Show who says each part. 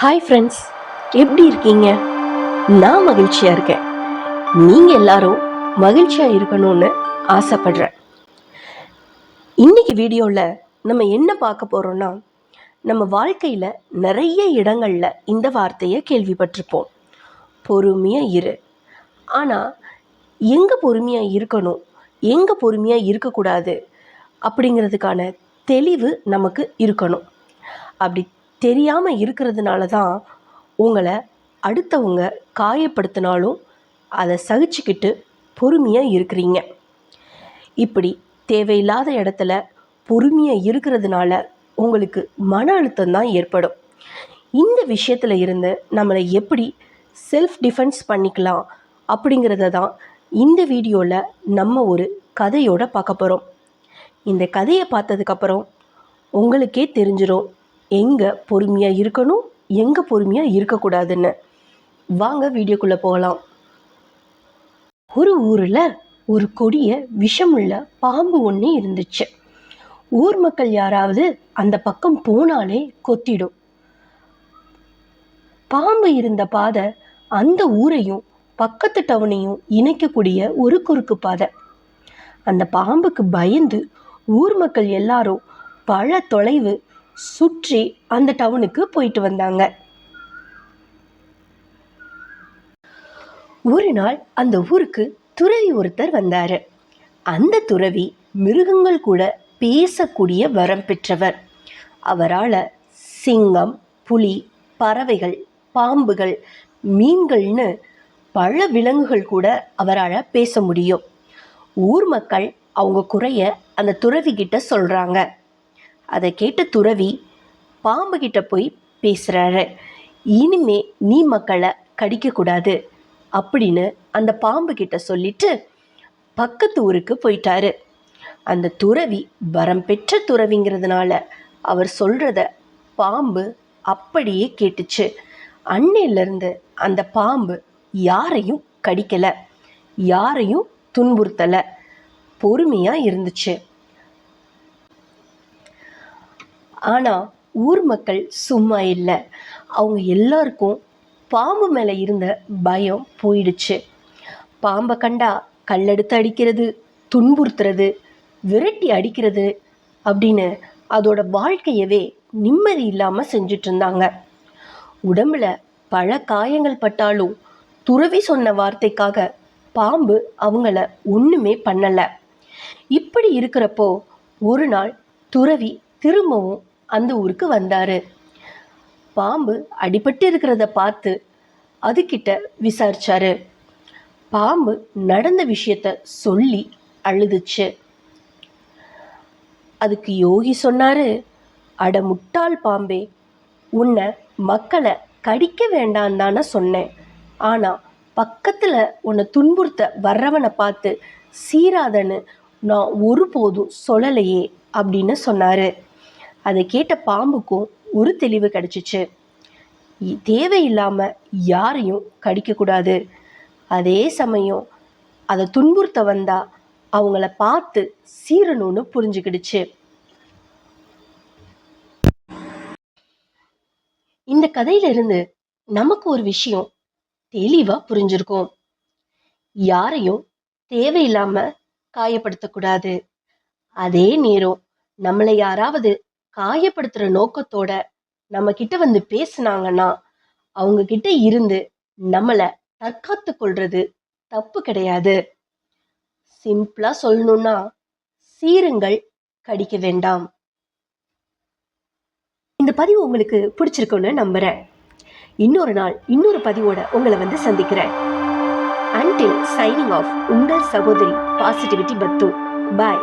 Speaker 1: Hi friends எப்படி இருக்கீங்க? நான் மகிழ்ச்சியாக இருக்கேன். நீங்கள் எல்லாரும் மகிழ்ச்சியாக இருக்கணும்னு ஆசைப்படுறேன். இன்னைக்கு வீடியோவில் நம்ம என்ன பார்க்க போகிறோன்னா நம்ம வாழ்க்கையில் நிறைய இடங்களில் இந்த வார்த்தையை கேள்விப்பட்டிருப்போம். பொறுமையாக இரு. ஆனால் எங்கே பொறுமையாக இருக்கணும்? எங்கே பொறுமையாக இருக்கக்கூடாது? அப்படிங்கிறதுக்கான தெளிவு நமக்கு இருக்கணும். அப்படி தெரியாமல் இருக்கிறதுனால தான் உங்களை அடுத்தவங்க காயப்படுத்தினாலும் அதை சகிச்சுக்கிட்டு பொறுமையாக இருக்கிறீங்க. இப்படி தேவையில்லாத இடத்துல பொறுமையாக இருக்கிறதுனால உங்களுக்கு மன அழுத்தம் தான் ஏற்படும். இந்த விஷயத்தில் இருந்து நம்மளை எப்படி செல்ஃப் டிஃபென்ஸ் பண்ணிக்கலாம் அப்படிங்கிறத தான் இந்த வீடியோவில் நம்ம ஒரு கதையோடு பார்க்க போகிறோம் இந்த கதையை பார்த்ததுக்கப்புறம் உங்களுக்கே தெரிஞ்சிடும் எங்கே பொறுமையாக இருக்கணும் எங்கே பொறுமையாக இருக்கக்கூடாதுன்னு. வாங்க வீடியோக்குள்ளே போகலாம். ஒரு ஊரில் ஒரு கொடிய விஷமுள்ள பாம்பு ஒன்று இருந்துச்சு. ஊர் மக்கள் யாராவது அந்த பக்கம் போனாலே கொத்திடும். பாம்பு இருந்த பாதை அந்த ஊரையும் பக்கத்து டவுனையும் இணைக்கக்கூடிய ஒரு குறுக்கு பாதை. அந்த பாம்புக்கு பயந்து ஊர் மக்கள் எல்லாரும் பல தொலைவு சுற்றி அந்த டவுனுக்கு போயிட்டு வந்தாங்க. ஒரு நாள் அந்த ஊருக்கு துறவி ஒருத்தர் வந்தாரு. அந்த துறவி மிருகங்கள் கூட பேசக்கூடிய வரம் பெற்றவர். அவரால் சிங்கம் புலி பறவைகள் பாம்புகள் மீன்கள்னு பல விலங்குகள் கூட அவரால் பேச முடியும். ஊர் மக்கள் அவங்க குறைய அந்த துறவி கிட்ட சொல்கிறாங்க அதை கேட்ட துறவி பாம்பு கிட்ட போய் பேசுகிறாரு இனிமே நீ மக்களை கடிக்கக்கூடாது அப்படின்னு அந்த பாம்பு கிட்ட சொல்லிட்டு பக்கத்து ஊருக்கு போயிட்டாரு. அந்த துறவி வரம் பெற்ற துறவிங்கிறதுனால அவர் சொல்கிறத பாம்பு அப்படியே கேட்டுச்சு. அன்னையிலேருந்து அந்த பாம்பு யாரையும் கடிக்கலை யாரையும் துன்புறுத்தலை பொறுமையாக இருந்துச்சு. ஆனால் ஊர் மக்கள் சும்மா இல்லை. அவங்க எல்லாருக்கும் பாம்பு மேலே இருந்த பயம் போயிடுச்சு. பாம்பை கண்டா கல்லெடுத்து அடிக்கிறது துன்புறுத்துறது விரட்டி அடிக்கிறது அப்படின்னு அதோட வாழ்க்கையவே நிம்மதி இல்லாமல் செஞ்சுட்டு இருந்தாங்க. உடம்புல பல காயங்கள் பட்டாலும் துறவி சொன்ன வார்த்தைக்காக பாம்பு அவங்கள ஒன்றுமே பண்ணலை. இப்படி இருக்கிறப்போ ஒரு நாள் துறவி திரும்பவும் அந்த ஊருக்கு வந்தார். பாம்பு அடிபட்டு இருக்கிறத பார்த்து அதுக்கிட்ட விசாரிச்சாரு. பாம்பு நடந்த விஷயத்த சொல்லி அழுதுச்சு. அதுக்கு யோகி சொன்னாரு அட முட்டாள் பாம்பே உன்னை மக்களை கடிக்க வேண்டாம் தானே சொன்னேன். ஆனால் பக்கத்தில் உன்னை துன்புறுத்த வர்றவனை பார்த்து சீராதன்னு நான் ஒருபோதும் சொல்லலையே அப்படின்னு சொன்னார். அதை கேட்ட பாம்புக்கும் ஒரு தெளிவு கிடைச்சிச்சு. தேவையில்லாமல் யாரையும் கடிக்கக்கூடாது அதே சமயம் அதை துன்புறுத்த வந்தா அவங்கள பார்த்து சீரணும்னு புரிஞ்சுக்கிடுச்சு. இந்த கதையிலிருந்து நமக்கு ஒரு விஷயம் தெளிவா புரிஞ்சிருக்கும். யாரையும் தேவையில்லாம காயப்படுத்தக்கூடாது. அதே நேரம் நம்மளை யாராவது காயப்படுத்துற நோக்கத்தோட நம்ம கிட்ட வந்து பேசுனாங்கன்னா அவங்க கிட்ட இருந்து நம்மளை தற்காத்து கொள்றது தப்பு கிடையாது. சிம்பிளா சொல்லணும்னா சீருங்கள் கடிக்க வேண்டாம். இந்த பதிவு உங்களுக்கு பிடிச்சிருக்குன்னு நம்புறேன். இன்னொரு நாள் இன்னொரு பதிவோட உங்களை வந்து சந்திக்கிறேன். அன்டில் சைனிங் ஆஃப் உங்கள் சகோதரி பாசிட்டிவிட்டி பத்து பாய்